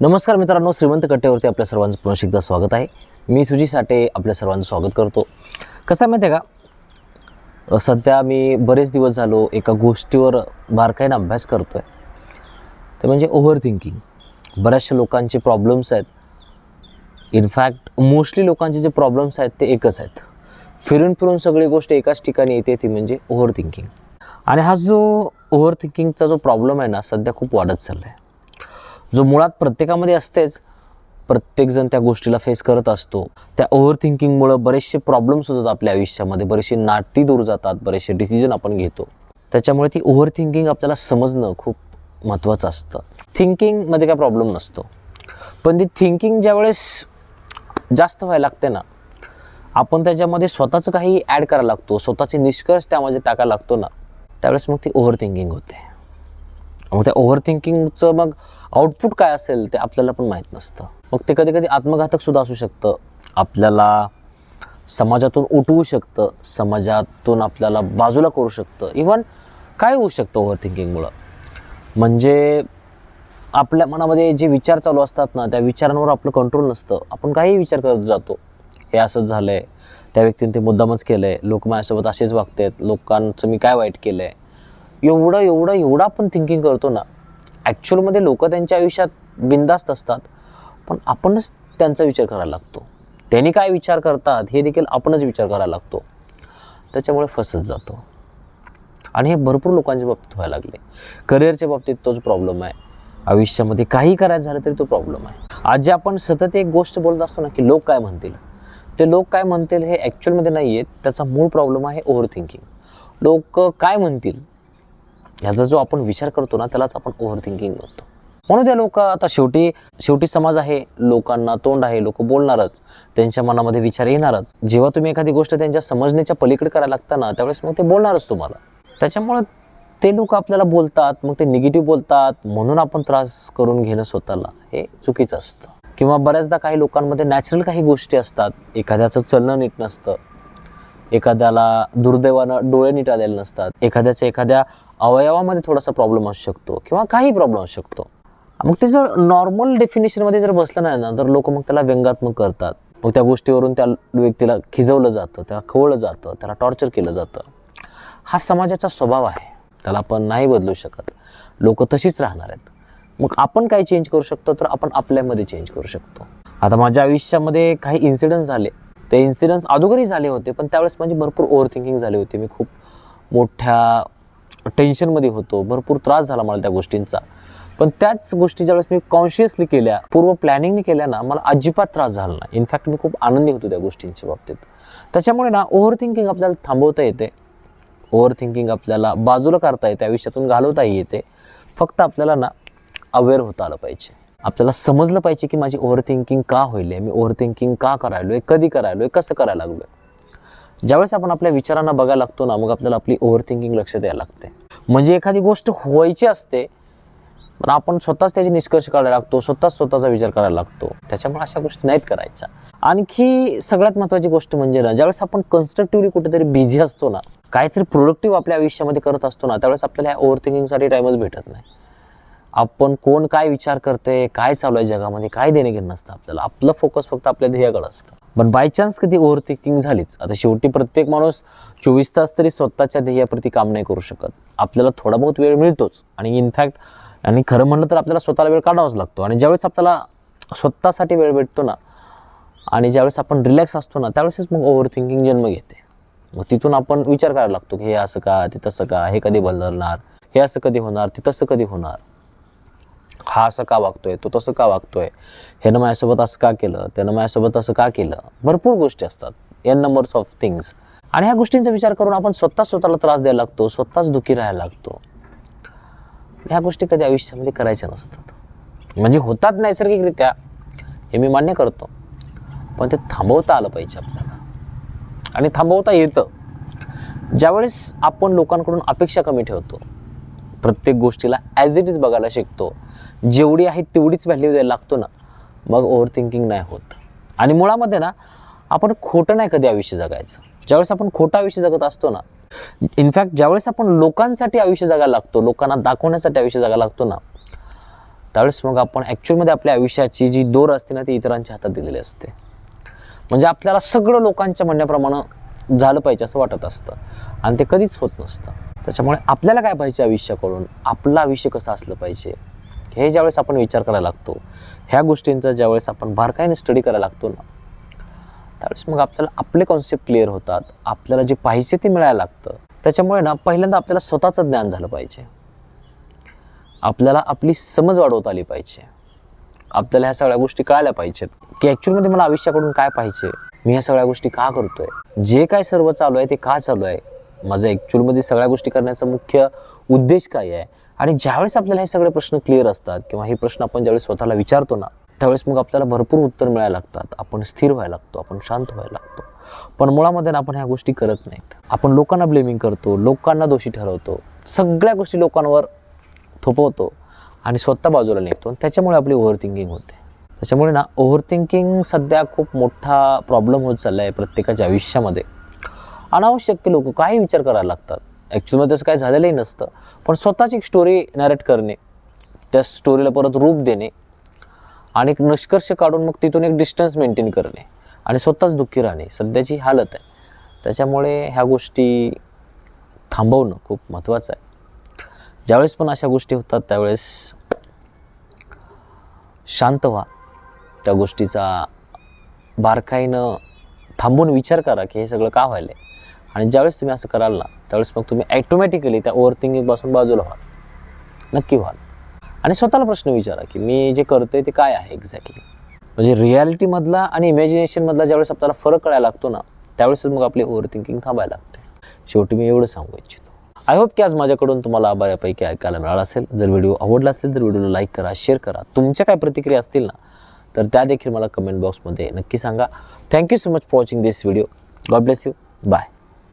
नमस्कार मित्रांनो श्रीमंत कट्ट्यावरती आपल्या सर्वांचं पुन्हा एकदा स्वागत आहे. मी सुजी साठे आपल्या सर्वांचं स्वागत करतो. कसं आहे माहिती आहे का सध्या मी बरेच दिवस झालो एका गोष्टीवर बारकाईनं अभ्यास करतो आहे ते म्हणजे ओव्हर थिंकिंग बऱ्याचशा लोकांचे प्रॉब्लेम्स आहेत. इनफॅक्ट मोस्टली लोकांचे जे प्रॉब्लेम्स आहेत ते एकच आहेत. फिरून फिरून सगळी गोष्ट एकाच ठिकाणी येते ती म्हणजे ओव्हर थिंकिंग आणि हा जो ओव्हर थिंकिंगचा जो प्रॉब्लेम आहे ना सध्या खूप वाढत चालला आहे जो मुळात प्रत्येकामध्ये असतेच प्रत्येकजण त्या गोष्टीला फेस करत असतो. त्या ओव्हर थिंकिंगमुळं बरेचसे प्रॉब्लेम्स होतात आपल्या आयुष्यामध्ये बरेचसे नाटी दूर जातात बरेचसे डिसिजन आपण घेतो. त्याच्यामुळे ती ओव्हर थिंकिंग आपल्याला समजणं खूप महत्त्वाचं असतं. थिंकिंगमध्ये काय प्रॉब्लेम नसतो. पण ती थिंकिंग ज्यावेळेस जास्त व्हायला लागते ना आपण त्याच्यामध्ये स्वतःचं काही ॲड करायला लागतो स्वतःचे निष्कर्ष त्यामध्ये टाकायला लागतो ना त्यावेळेस मग ती ओव्हर थिंकिंग होते. मग त्या ओव्हर थिंकिंगचं मग आउटपुट काय असेल ते आपल्याला पण माहीत नसतं. मग ते कधी कधी आत्मघातक सुद्धा असू शकतं. आपल्याला समाजातून उठवू शकतं. समाजातून आपल्याला बाजूला करू शकतं. इवन काय होऊ शकतं ओव्हर थिंकिंगमुळं म्हणजे आपल्या मनामध्ये जे विचार चालू असतात ना त्या विचारांवर आपलं कंट्रोल नसतं. आपण काही विचार करत जातो. हे असंच झालं आहे त्या व्यक्तीने ते मुद्दामच केलं आहे लोक माझ्यासोबत असेच वागतात. लोकांचं मी काय वाईट केलं आहे एवढं एवढं एवढं आपण थिंकिंग करतो ना ॲक्च्युअलमध्ये लोक त्यांच्या आयुष्यात बिंदास्त असतात पण आपणच त्यांचा विचार करायला लागतो. त्यांनी काय विचार करतात हे देखील आपणच विचार करायला लागतो. त्याच्यामुळे फसत जातो. आणि हे भरपूर लोकांच्या बाबतीत व्हायला लागले. करिअरच्या बाबतीत तोच प्रॉब्लेम आहे. आयुष्यामध्ये काही करायचं झालं तरी तो प्रॉब्लेम आहे. आज जे आपण सतत एक गोष्ट बोलत असतो ना की लोक काय म्हणतील? ते लोक काय म्हणतील हे ॲक्च्युअलमध्ये नाही आहेत त्याचा मूळ प्रॉब्लेम आहे ओव्हर थिंकिंग लोक काय म्हणतील? ह्याचा जो आपण विचार करतो ना त्यालाच आपण ओव्हर थिंकिंग म्हणतो. म्हणून त्या लोक आता शेवटी शेवटी समाज आहे लोकांना तोंड आहे लोक बोलणारच त्यांच्या मनामध्ये विचार येणारच. जेव्हा तुम्ही एखादी गोष्ट त्यांच्या समजण्याच्या पलीकडे करायला लागता ना त्यावेळेस मग ते बोलणारच तुम्हाला. त्याच्यामुळं ते लोक आपल्याला बोलतात मग ते निगेटिव्ह बोलतात म्हणून आपण त्रास करून घेणं स्वतःला हे चुकीचं असतं. किंवा बऱ्याचदा काही लोकांमध्ये नॅचरल काही गोष्टी असतात. एखाद्याचं चलनं नीट नसतं. एखाद्याला दुर्दैवानं डोळे नीट आलेले नसतात. एखाद्याच्या एखाद्या अवयवामध्ये थोडासा प्रॉब्लेम असू शकतो किंवा काही प्रॉब्लेम असू शकतो. मग ते जर नॉर्मल डेफिनेशनमध्ये जर बसलं नाही ना तर लोक मग त्याला व्यंगात्मक करतात. मग त्या गोष्टीवरून त्या व्यक्तीला खिजवलं जातं त्याला खवळलं जातं त्याला टॉर्चर केलं जातं. हा समाजाचा स्वभाव आहे. त्याला आपण नाही बदलू शकत. लोक तशीच राहणार आहेत. मग आपण काय चेंज करू शकतो तर आपण आपल्यामध्ये चेंज करू शकतो. आता माझ्या आयुष्यामध्ये काही इन्सिडन्स झाले. ते इन्सिडन्स अगोदरही झाले होते पण त्यावेळेस माझी भरपूर ओव्हर थिंकिंग झाली होती. मी खूप मोठ्या टेन्शनमध्ये होतो. भरपूर त्रास झाला मला त्या गोष्टींचा. पण त्याच गोष्टी ज्यावेळेस मी कॉन्शियसली केल्या पूर्व प्लॅनिंगने केल्या ना मला अजिबात त्रास झाला नाही. इनफॅक्ट मी खूप आनंदी होतो त्या गोष्टींच्या बाबतीत. त्याच्यामुळे ना ओव्हर थिंकिंग आपल्याला थांबवता येते. ओव्हर थिंकिंग आपल्याला बाजूला करता येते. आयुष्यातून घालवताही येते. फक्त आपल्याला ना अवेअर होता आलं पाहिजे. आपल्याला समजलं पाहिजे की माझी ओव्हर थिंकिंग का होईल आहे मी ओव्हर थिंकिंग का करायलो आहे कधी करायलो आहे कसं करायला लागलो आहे ज्यावेळेस आपण आपल्या विचारांना बघायला लागतो ना मग आपल्याला आपली ओव्हर थिंकिंग लक्षात यायला लागते. म्हणजे एखादी गोष्ट व्हायची असते पण आपण स्वतःच त्याचे निष्कर्ष काढायला लागतो स्वतःच स्वतःचा विचार करायला लागतो. त्याच्यामुळे अशा गोष्टी नाहीत करायच्या. आणखी सगळ्यात महत्त्वाची गोष्ट म्हणजे ना ज्यावेळेस आपण कन्स्ट्रक्टिव्हली कुठेतरी बिझी असतो ना काहीतरी प्रोडक्टिव्ह आपल्या आयुष्यामध्ये करत असतो ना त्यावेळेस आपल्याला ह्या ओव्हर थिंकिंगसाठी टाईमच भेटत नाही. आपण कोण काय विचार करते काय चालू आहे जगामध्ये काय देणे घेणं नसतं आपल्याला. आपलं फोकस फक्त आपल्या ध्येयाकडे असतं. पण बाय चान्स कधी ओव्हर थिंकिंग झालीच. आता शेवटी प्रत्येक माणूस चोवीस तास तरी स्वतःच्या ध्येयाप्रती काम नाही करू शकत. आपल्याला थोडा बहुत वेळ मिळतोच. आणि इनफॅक्ट आणि खरं म्हणलं तर आपल्याला स्वतःला वेळ काढावाच लागतो. आणि ज्यावेळेस आपल्याला स्वतःसाठी वेळ भेटतो ना आणि ज्यावेळेस आपण रिलॅक्स असतो ना त्यावेळेसच मग ओव्हर थिंकिंग जन्म घेते. मग तिथून आपण विचार करायला लागतो की हे असं का ते तसं का हे कधी बदलणार हे असं कधी होणार ते तसं कधी होणार. हा असं का वागतोय तो तसं का वागतोय? ह्यानं माझ्यासोबत असं का केलं? त्यानं माझ्यासोबत असं का केलं? भरपूर गोष्टी असतात. एन नंबर्स ऑफ थिंग्स आणि ह्या गोष्टींचा विचार करून आपण स्वतः स्वतःला त्रास द्यायला लागतो स्वतःच दुःखी राहायला लागतो. ह्या गोष्टी कधी आयुष्यामध्ये करायच्या नसतात. म्हणजे होतात नैसर्गिकरित्या हे मी मान्य करतो. पण ते थांबवता आलं पाहिजे आपल्याला. आणि थांबवता येतं. ज्यावेळेस आपण लोकांकडून अपेक्षा कमी ठेवतो प्रत्येक गोष्टीला ॲज इट इज बघायला शिकतो. जेवढी आहे तेवढीच व्हॅल्यू द्यायला लागतो ना. मग ओव्हर थिंकिंग नाही होत. आणि मुळामध्ये ना आपण खोटं नाही कधी आयुष्य जगायचं. ज्यावेळेस आपण खोटं आयुष्य जगत असतो ना इनफॅक्ट ज्यावेळेस आपण लोकांसाठी आयुष्य जगायला लागतो लोकांना दाखवण्यासाठी आयुष्य जगायला लागतो ना त्यावेळेस मग आपण ॲक्च्युअलमध्ये आपल्या आयुष्याची जी दोर असते ना ती इतरांच्या हातात दिलेली असते. म्हणजे आपल्याला सगळं लोकांच्या म्हणण्याप्रमाणे झालं पाहिजे असं वाटत असतं. आणि ते कधीच होत नसतं. त्याच्यामुळे आपल्याला काय पाहिजे आयुष्याकडून? आपलं आयुष्य कसं असलं पाहिजे? हे ज्यावेळेस आपण विचार करायला लागतो ह्या गोष्टींचा ज्यावेळेस आपण बारकाईने स्टडी करायला लागतो ना त्यावेळेस मग आपल्याला आपले कॉन्सेप्ट क्लिअर होतात. आपल्याला जे पाहिजे ते मिळायला लागतं. त्याच्यामुळे ना पहिल्यांदा आपल्याला स्वतःचं ज्ञान झालं पाहिजे. आपल्याला आपली समज वाढवता आली पाहिजे. आपल्याला ह्या सगळ्या गोष्टी कळायला पाहिजेत. की ॲक्च्युअलमध्ये मला आयुष्याकडून काय पाहिजे? मी ह्या सगळ्या गोष्टी का करतोय? जे काय सर्व चालू आहे ते का चालू आहे? माझं ॲक्च्युअलमध्ये सगळ्या गोष्टी करण्याचा मुख्य उद्देश काय आहे? आणि ज्यावेळेस आपल्याला हे सगळे प्रश्न क्लिअर असतात किंवा हे प्रश्न आपण ज्यावेळेस स्वतःला विचारतो ना त्यावेळेस मग आपल्याला भरपूर उत्तर मिळायला लागतात. आपण स्थिर व्हायला लागतो आपण शांत व्हायला लागतो. पण मुळामध्ये ना आपण ह्या गोष्टी करत नाहीत. आपण लोकांना ब्लेमिंग करतो लोकांना दोषी ठरवतो. सगळ्या गोष्टी लोकांवर थोपवतो. आणि स्वतः बाजूला निघतो. आणि त्याच्यामुळे आपली ओव्हर थिंकिंग होते. त्याच्यामुळे ना ओव्हर थिंकिंग सध्या खूप मोठा प्रॉब्लेम होत चालला आहे प्रत्येकाच्या आयुष्यामध्ये. अनावश्यक लोक काही विचार करायला लागतात. ॲक्च्युअलमध्ये तसं काही झालेलंही नसतं. पण स्वतःची एक स्टोरी नॅरेट करणे त्या स्टोरीला परत रूप देणे आणि एक निष्कर्ष काढून मग तिथून एक डिस्टन्स मेंटेन करणे आणि स्वतःच दुःखी राहणे सध्याची हालत आहे. त्याच्यामुळे ह्या गोष्टी थांबवणं खूप महत्त्वाचं आहे. ज्यावेळेस पण अशा गोष्टी होतात त्यावेळेस शांत व्हा. त्या गोष्टीचा बारकाईनं थांबून विचार करा की हे सगळं का व्हायलं आहे आणि ज्यावेळेस तुम्ही असं कराल ना त्यावेळेस मग तुम्ही ॲटोमॅटिकली त्या ओव्हर थिंकिंगपासून बाजूला व्हाल नक्की व्हाल आणि स्वतःला प्रश्न विचारा की मी जे करतोय ते काय आहे एक्झॅक्टली म्हणजे रियालिटीमधला आणि इमॅजिनेशनमधला ज्यावेळेस आपल्याला फरक कळायला लागतो ना त्यावेळेसच मग आपली ओव्हर थिंकिंग थांबायला लागते. शेवटी मी एवढं सांगू इच्छितो. आय होप की आज माझ्याकडून तुम्हाला बऱ्यापैकी ऐकायला मिळाला असेल. जर व्हिडिओ आवडला असेल तर व्हिडिओला लाईक करा शेअर करा. तुमच्या काय प्रतिक्रिया असतील ना तर त्या देखील मला कमेंट बॉक्समध्ये नक्की सांगा. Thank you so much for watching this video God bless you bye